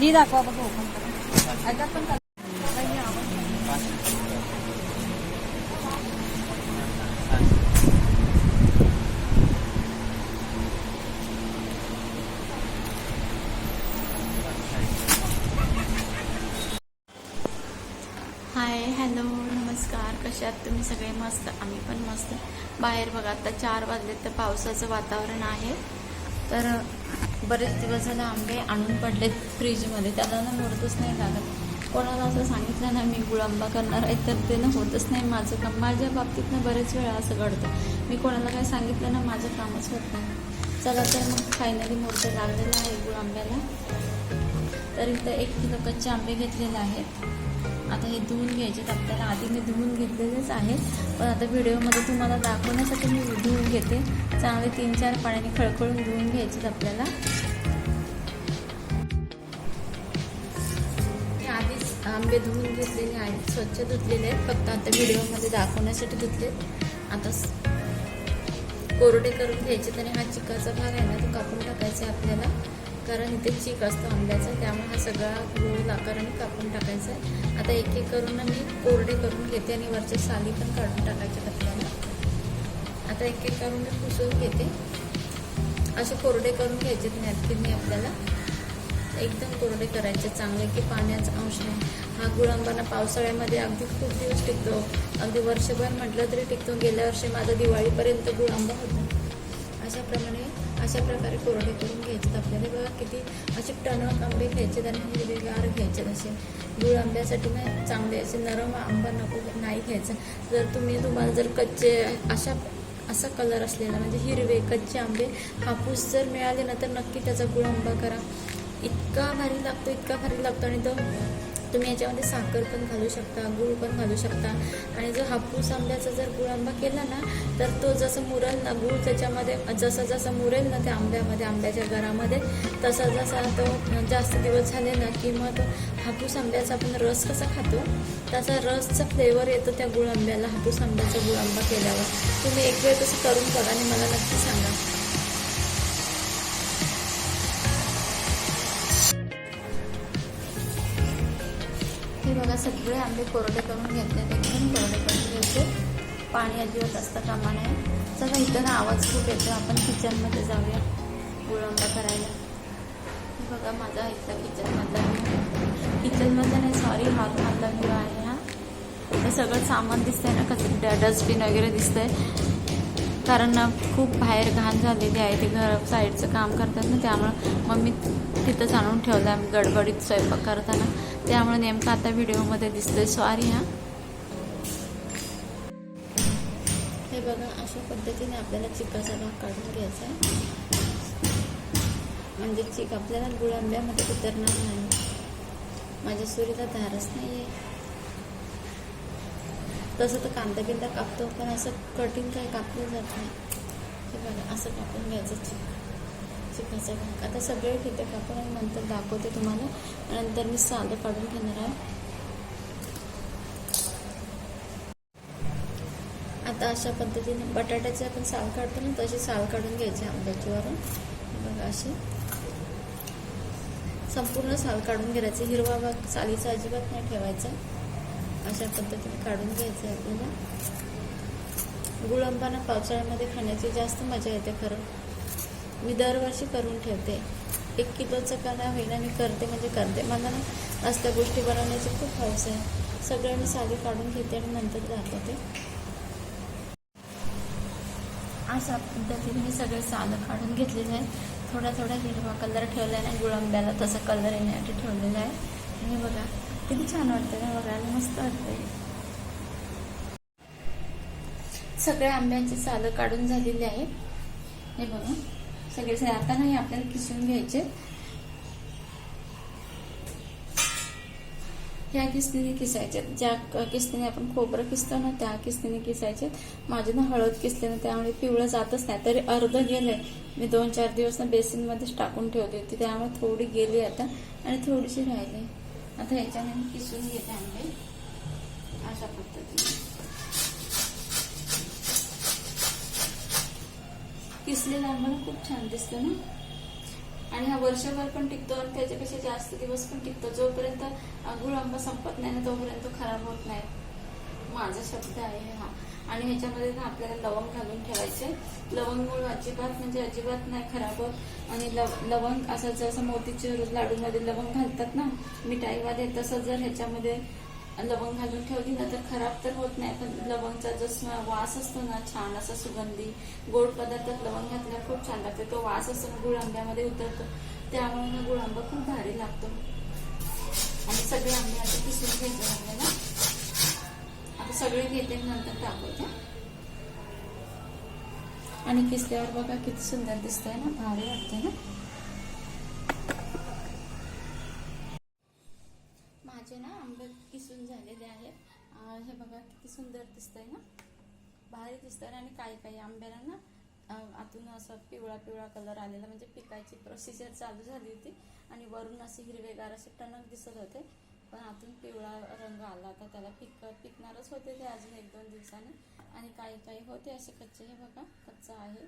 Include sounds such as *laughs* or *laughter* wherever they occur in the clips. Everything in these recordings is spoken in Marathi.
दी दाखवा बघू. ओपन करा पण हाय हॅलो नमस्कार. कशा आहात तुम्ही? सगळे मस्त? आम्ही पण मस्त. बाहेर बघा आता चार वाजले तर पावसाचं वातावरण आहे. तर बरेच दिवस झाले आंबे आणून पडलेत फ्रीजमध्ये त्याला ना मोडतच नाही लागत. कोणाला असं सांगितलं ना मी गुळांबा करणार आहे तर ते ना होतच नाही. माझं काम माझ्या बाबतीत ना बरेच वेळा असं घडतं. मी कोणाला काही सांगितलं ना माझं कामच होत नाही. चला तर मग फायनली मोठं लागलेलं आहे गुळांब्याला. तर इथं एक किलो कच्चे आंबे घेतलेले आहेत. आता हे धुवून घ्यायचे आपल्याला आधी मी धुवून घेतलेलेच आहेत. पण आता व्हिडिओमध्ये तुम्हाला दाखवण्यासाठी मी धुवून घेते. चांगले तीन चार पाण्याने खळखळून धुवून घ्यायचे आपल्याला. आधीच आंबे धुवून घेतलेले आहेत. स्वच्छ धुतलेले आहेत. फक्त आता व्हिडिओमध्ये दाखवण्यासाठी धुतलेत आता कोरडे करून घ्यायचे आणि हा चिकाचा भाग आहे ना तो कापून टाकायचा आपल्याला. कारण इथे चीक असतो आंब्याचा त्यामुळे हा सगळा गोल आकाराने कापून टाकायचा आहे. आता एक एक करून मी कोरडे करून घेते आणि वरच्या साली पण काढून टाकायचे आपल्याला आता एक एक करून मी पुसून घेते. असे कोरडे करून घ्यायचे नॅपकिनने आपल्याला. एकदम कोरडे करायचे चांगले की पाण्याचा अंश नाही. हा गुळांबाना पावसाळ्यामध्ये अगदी खूप दिवस टिकतो. अगदी वर्षभर म्हटलं तरी टिकतो. गेल्या वर्षी माझा दिवाळीपर्यंत गुळांबा होता. अशाप्रमाणे अशा प्रकारे कोरडे करून घ्यायचे आपल्याला. बघा किती असे टणक आंबे घ्यायचे आणि हिरवेगार घ्यायचे असे. गुळ आंब्यासाठी ना चांगले असे नरम आंबा नको नाही घ्यायचा. जर तुम्ही तुम्हाला जर कच्चे अशा असा कलर असलेला म्हणजे हिरवे कच्चे आंबे हापूस जर मिळाले ना तर नक्की त्याचा गुळ आंबा करा. इतका भारी लागतो इतका भारी लागतो आणि तो तुम्ही याच्यामध्ये साखर पण घालू शकता गूळ पण घालू शकता. आणि जर हापूस आंब्याचा जर गुळ आंबा केला ना तर तो जसं मुरेल ना गूळ त्याच्यामध्ये जसं जसं मुरेल ना त्या आंब्यामध्ये आंब्याच्या घरामध्ये तसा जसा तो जास्त दिवस झाले ना की मग तो हापूस आंब्याचा आपण रस कसा खातो त्याचा रसचा फ्लेवर येतो त्या गुळ आंब्याला हापूस आंब्याचा गुळ आंबा केल्यावर. तुम्ही एक वेळ तसं करून बघा आणि मला नक्की सांगा. बघा सगळे आंबे कोरडे करून घेतले एकदम कोरडे करून घ्यायचे पाणी अजिबात असतं कामा नये चला इथं ना आवाज खूप येतो. आपण किचनमध्ये जाऊया. गुळांबा करायला. बघा माझा इथला किचनमधला किचनमधला नाही सॉरी हॉलमधला व्ह्यू आहे हा. हे सगळं सामान दिसतंय ना कसं डस्टबिन वगैरे दिसतंय. कारण खूप बाहेर घाण झालेली आहे. ते घर साईडचं काम करतात ना त्यामुळं मम्मी तिथंच आणून ठेवलं आहे गडबडीत स्वयंपाक करताना. त्यामुळे नेमकं आता व्हिडिओमध्ये दिसतंय. सॉरी हा. हे बघा अशा पद्धतीने आपल्याला चिकाचा भाग काढून घ्यायचा आहे. म्हणजे चिक आपल्याला गुळांब्यामध्ये उतरणार नाही. माझ्या सुरीला धारच नाही आहे तसं तर कांदा बिंदा कापतो पण असं कठीण काय कापलं जात नाही. हे बघा असं कापून घ्यायचं चिक चिकनचा भाग आता सगळे ठिके कापून आणि नंतर दाखवते तुम्हाला. नंतर मी साधं काढून घेणार आहे. आता अशा पद्धतीने बटाट्याचे आपण साल काढतो ना तशी साल काढून घ्यायची आंब्याची वरून. बघा अशी. संपूर्ण साल काढून घ्यायची. हिरवा भाग सालीचा अजिबात नाही ठेवायचा. अशा पद्धतीने काढून घ्यायचं आहे आपल्याला गुळंबाना पावसाळ्यामध्ये खाण्याची जास्त मजा येते खरं. मी दरवर्षी करून ठेवते. एक किलोचं का नाही होईना मी करते म्हणजे करते. मला ना असल्या गोष्टी बनवण्याची खूप हौस आहे. सगळं मी साली काढून घेते आणि नंतर दाखवते. अशा पद्धतीने मी सगळे सालं काढून घेतलेले आहे. थोडा थोडा हिरवा कलर ठेवला आहे. ना गुळांब्याला तसा कलर येण्यासाठी ठेवलेला आहे. आणि बघा किती छान वाटतं ना बघायला मस्त वाटतंय. सगळ्या आंब्यांची सालं काढून झालेली आहेत. हे बघा सगळे आता नाही आपल्याला किसून घ्यायचे. ह्या किसनीने किसायचे ज्या किस्तीने आपण खोबरं किसतो ना त्या किसनीने किसायचे माझे ना हळद किसले ना त्यामुळे पिवळं जातच नाही. तरी अर्ध गेलंय मी दोन चार दिवस ना बेसिनमध्येच टाकून ठेवली होती. त्यामुळे थोडी गेली आता. आणि थोडीशी राहिली. आता ह्याच्याने किसून घेते आंबे. अशा पद्धतीने. किसलेला आंबा खूप छान दिसतं ना? आणि हा वर्षभर पण टिकतो आणि त्याच्यापेक्षा जास्त दिवस पण टिकतो. जोपर्यंत गुळ आंबा संपत नाही ना तोपर्यंत तो खराब होत नाही. माझा शब्द आहे हा. आणि ह्याच्यामध्ये ना आपल्याला लवंग घालून ठेवायचे. लवंग मूळ अजिबात म्हणजे अजिबात नाही खराब होत. आणि लव लवंग असं जसं मोतीचूर लाडूमध्ये लवंग घालतात ना मिठाईमध्ये तसं जर ह्याच्यामध्ये लवंग घालून ठेवली ना तर खराब तर होत नाही. पण लवंगचा जो वास असतो ना छान असा सुगंधी गोड पदार्थात लवंग घातला खूप छान लागते. तो वास असतो ना गुळ आंब्यामध्ये उतरतो. त्यामुळे ना गुळ आंबा खूप भारी लागतो. आणि सगळे आंबे आता किसून घ्यायचे आपल्याला आता सगळे घेते नंतर टाकवते आणि किसल्यावर बघा किती सुंदर दिसतंय ना भारी वाटतंय ना. माझे ना आंबे किसून झालेले आहेत. हे बघा किती सुंदर दिसतंय ना. भारी दिसतंय आणि काही काही आंब्याला ना आतून असं पिवळा पिवळा कलर आलेला म्हणजे पिकायची प्रोसिजर चालू झाली होती. आणि वरून असे हिरवेगार असे टणक दिसत होते. पण आतून पिवळा रंग आला होता त्याला पिक पिकणारच होते ते अजून एक दोन दिवसाने. आणि काही काही होते असे कच्चे हे बघा कच्चा आहे.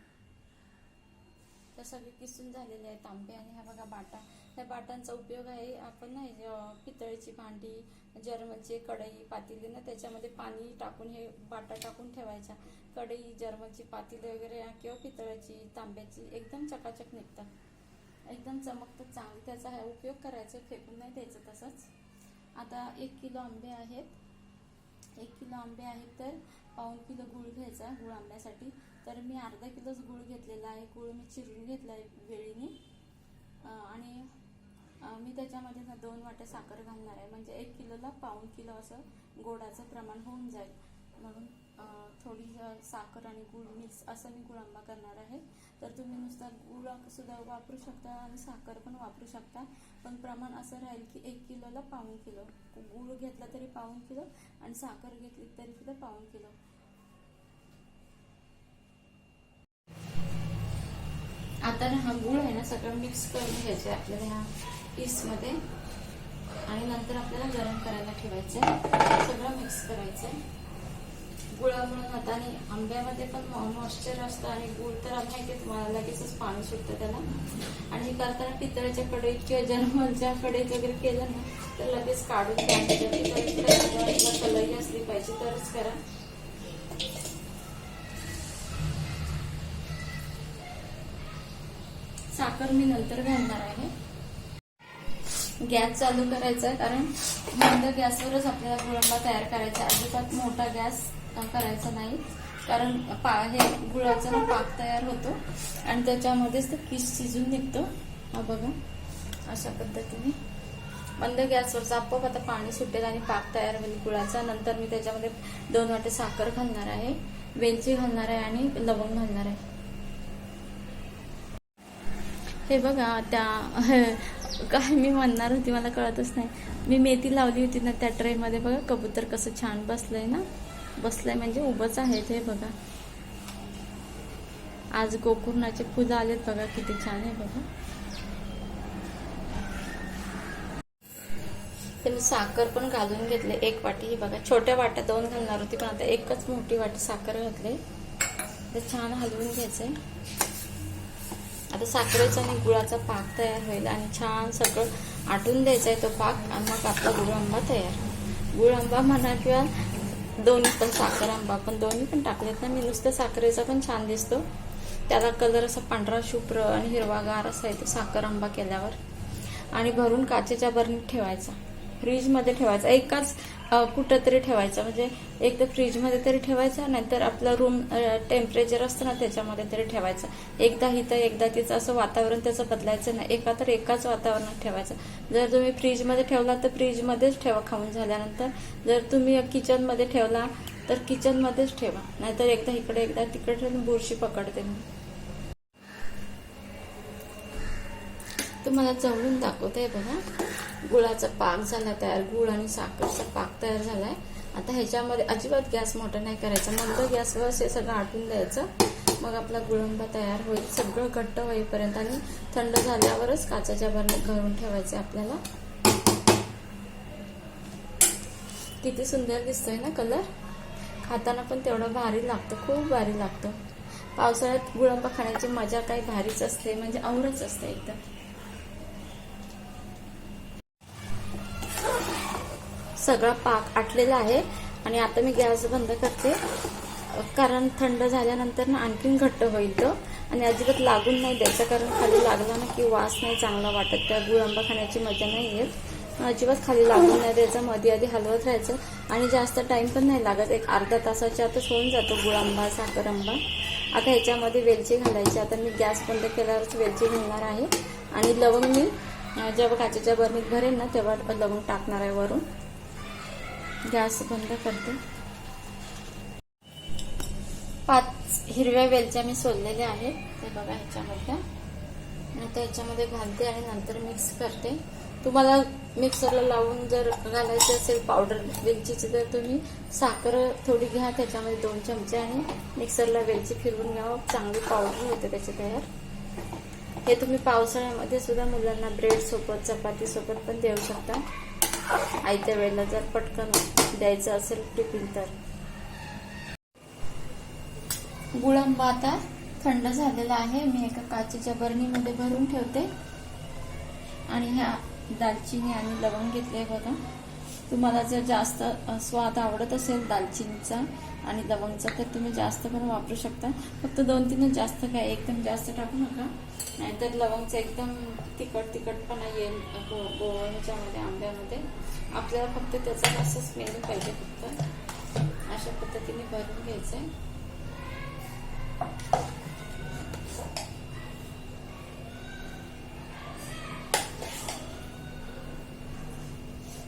तर सगळे किसून झालेले आहेत तांबे आणि ह्या बघा बाटा. ह्या बाटांचा उपयोग आहे आपण नाही पितळीची पितळेची भांडी जर्मलची कढई पातेली ना त्याच्यामध्ये पाणी टाकून हे बाटा टाकून ठेवायच्या. कढई जर्मलची पातेली वगैरे किंवा पितळेची तांब्याची एकदम चकाचक निघतात. एकदम चमकतात चांगली त्याचा हा उपयोग करायचा फेकून नाही द्यायचं तसंच. आता एक किलो आंबे आहेत. एक किलो आंबे आहेत तर पाऊण किलो गूळ घ्यायचा गूळ आंब्यासाठी. तर मी अर्धा किलोच गूळ घेतलेला आहे. गूळ मी चिरून घेतला आहे वेळीने. आणि मी त्याच्यामध्ये ना दोन वाट्या साखर घालणार आहे. म्हणजे एक किलोला पाऊण किलो असं गोडाचं प्रमाण होऊन जाईल. म्हणून थोडी साखर आणि गूळ मिक्स असं मी गुळ आंबा करणार आहे. तर तुम्ही नुसता गुळ सुद्धा वापरू शकता आणि साखर पण वापरू शकता. पण प्रमाण असं राहील की एक किलोला पाऊन किलो. गूळ घेतला तरी पाऊन किलो आणि साखर घेतली तरी सुद्धा पाऊन किलो. आता हा गुळ आहे ना सगळं मिक्स करून घ्यायचं आहे आपल्याला ह्या पीसमध्ये. आणि नंतर आपल्याला गरम करायला ठेवायचं आहे सगळं मिक्स करायचं आहे गुळामुळे हाताने आणि आंब्यामध्ये पण मॉइश्चर असतं आणि गुळ तर माहिती तुम्हाला लगेचच पाणी सुटतं त्याला. आणि हे करताना पितळाच्या कडे किंवा जन्मलच्या कडे वगैरे केलं ना तर लगेच काढून घ्या कलई असली पाहिजे तरच करा. साखर मी नंतर घालणार आहे. गॅस चालू करायचा कारण मंद गॅसवरच आपल्याला गुळंबा तयार करायचा अजिबात मोठा गॅस करायचं करायचा नाही. कारण पा हे गुळाचा ना पाक तयार होतो आणि त्याच्यामध्येच ते किस शिजून निघतो. हा बघा अशा पद्धतीने. मंद गॅसवर आपोआप आता पाणी सुटेल आणि पाक तयार होईल गुळाचा. नंतर मी त्याच्यामध्ये दोन वाटे साखर घालणार आहे वेलची घालणार आहे आणि लवंग घालणार आहे. हे बघा त्या *laughs* काय मी म्हणणार होती मला कळतच नाही. मी मेथी लावली होती ना त्या ट्रेमध्ये. बघा कबूतर कसं छान बसलंय ना. बसलंय म्हणजे उभंच आहे ते बघा. आज गोकुर्णाचे फुलं आलेत बघा किती छान आहे बघा. ते मी साखर पण घालून घेतले एक वाटी ही बघा. छोट्या वाट्या दोन घालणार होती पण आता एकच मोठी वाटी साखर घातली. ते छान हलवून घ्यायचंय. आता साखरेचा आणि गुळाचा पाक तयार होईल आणि छान सगळं आटून द्यायचा आहे तो पाक आणि मग आपला गुळ आंबा तयार. गुळ आंबा म्हणा किंवा दोन्ही पण साखर आंबा पण दोन्ही पण टाकलेत ना. मी नुसतं साखरेचा पण छान दिसतो. त्याला कलर असा पांढरा शुभ्र आणि हिरवागार असा येतो साखर आंबा केल्यावर. आणि भरून काचेच्या बरणीत ठेवायचा. फ्रीजमध्ये ठेवायचा. एकाच कुठंतरी कुठं तरी ठेवायचा. म्हणजे एक तर फ्रीजमध्ये तरी ठेवायचा नाहीतर आपलं रूम टेम्परेचर असतं ना त्याच्यामध्ये तरी ठेवायचं. एकदा इथं एकदा तिचं असं वातावरण त्याचं बदलायचं नाही. एका तर एकाच वातावरणात ठेवायचं. जर तुम्ही फ्रीजमध्ये ठेवला तर फ्रीजमध्येच ठेवा खाऊन झाल्यानंतर. जर तुम्ही किचनमध्ये ठेवला तर किचनमध्येच ठेवा. नाहीतर एकदा इकडे एकदा तिकडे ठेवून बुरशी पकडते मग तुम्हाला चवळून दाखवते बघा. गुळाचा पाक झाला तयार गुळ आणि साखरचा पाक तयार झालाय. आता ह्याच्यामध्ये अजिबात गॅस मोठा नाही करायचा. मंद गॅसवर हे सगळं आटून द्यायचं. मग आपला गुळंबा तयार होईल. सगळं घट्ट होईपर्यंत आणि थंड झाल्यावरच काचाच्या बरण्यात घरून ठेवायचे आपल्याला. किती सुंदर दिसतोय ना कलर? खाताना पण तेवढं भारी लागतं. खूप भारी लागतं. पावसाळ्यात गुळंबा खाण्याची मजा काही भारीच असते. म्हणजे औरच असते एकदम. सगळा पाक आटलेला आहे. आणि आता मी गॅस बंद करते. कारण थंड झाल्यानंतर ना आणखीन घट्ट होईल तो. आणि अजिबात लागून नाही द्यायचं कारण खाली लागला ना की वास नाही चांगला वाटत. त्या गुळ आंबा खाण्याची मजा नाही येत. अजिबात खाली लागून नाही द्यायचा. मध्ये आधी हलवत राहायचं. आणि जास्त टाइम पण नाही लागत. एक अर्धा तासाच्या आतच होऊन जातो गुळ आंबा साखर आंबा आता ह्याच्यामध्ये वेलची घालायची. आता मी गॅस बंद केल्यावरच वेलची घालणार आहे. आणि लवंग मी जेव्हा काचेच्या बर्मीत भरेल ना तेव्हा लवंग टाकणार आहे वरून. गॅस बंद करते. पाच हिरव्या वेलच्या मी सोललेल्या आहेत. ते बघा ह्याच्यामध्ये. आता ह्याच्यामध्ये घालते आणि नंतर मिक्स करते. तुम्हाला मिक्सरला लावून जर घालायची असेल पावडर वेलचीची तर तुम्ही साखर थोडी घ्या त्याच्यामध्ये दोन चमचे आणि मिक्सरला वेलची फिरवून घ्या. चांगली पावडर होते त्याची तयार. हे तुम्ही पावसाळ्यामध्ये सुद्धा मुलांना ब्रेड सोबत चपाती सोबत पण देऊ शकता. आयत्या वेळेला जर पटकन द्यायचं असेल टिफिन तर. गुळंब आता थंड झालेला आहे. मी एका काचेच्या बरणीमध्ये भरून ठेवते. आणि ह्या दालचिनी आणि लवंग घेतले बघा. तुम्हाला जर जास्त स्वाद आवडत असेल दालचिनीचा आणि लवंगचं तर तुम्ही जास्त पण वापरू शकता. फक्त दोन तीनच जास्त काय एकदम जास्त टाकू नका. नाहीतर लवंगचं एकदम तिखट तिखटपणा येईल गो ह्याच्यामध्ये आंब्यामध्ये. आपल्याला फक्त त्याचा असं स्मेल पाहिजे फक्त. अशा पद्धतीने भरून घ्यायचं आहे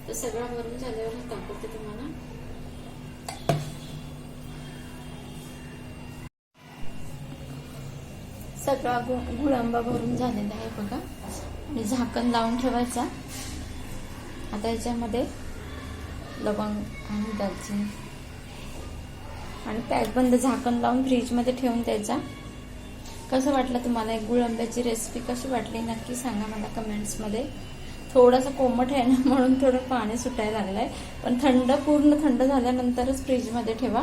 तर सगळं भरून झाल्यावर दाखवते तुम्हाला. सगळा गु- गुळांबा भरून झालेला आहे बघा. आणि झाकण लावून ठेवायचा. आता याच्यामध्ये लवंग आणि दालचिनी. आणि पॅक बंद झाकण लावून फ्रीजमध्ये ठेवून द्यायचा. कसं वाटलं तुम्हाला? एक गुळंब्याची रेसिपी कशी वाटली? नक्की सांगा मला कमेंट्समध्ये थोडंसं कोमट आहे ना *laughs* म्हणून थोडं पाणी सुटायला लागलं आहे पण थंड पूर्ण थंड झाल्यानंतरच फ्रीजमध्ये ठेवा.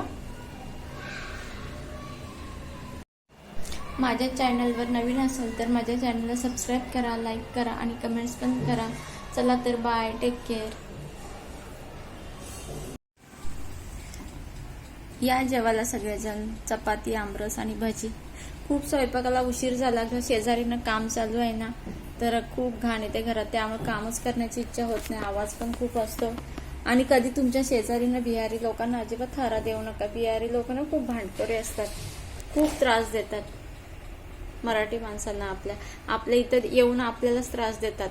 माझ्या चॅनलवर नवीन असेल तर माझ्या चॅनलला सबस्क्राईब करा लाईक करा आणि कमेंट्स पण करा. चला तर बाय टेक केअर. या जेवायला सगळेजण चपाती आमरस आणि भजी. खूप स्वयंपाकाला उशीर झाला किंवा शेजारीनं काम चालू आहे ना तर खूप घाण येते घरात. त्यामुळे कामच करण्याची इच्छा होत नाही आवाज पण खूप असतो. आणि कधी तुमच्या शेजारीनं बिहारी लोकांना अजिबात थारा देऊ नका. बिहारी लोकांना खूप भांडतोरे असतात. खूप त्रास देतात. मराठी माणसांना आपल्या आपल्या इथं येऊन आपल्यालाच त्रास देतात.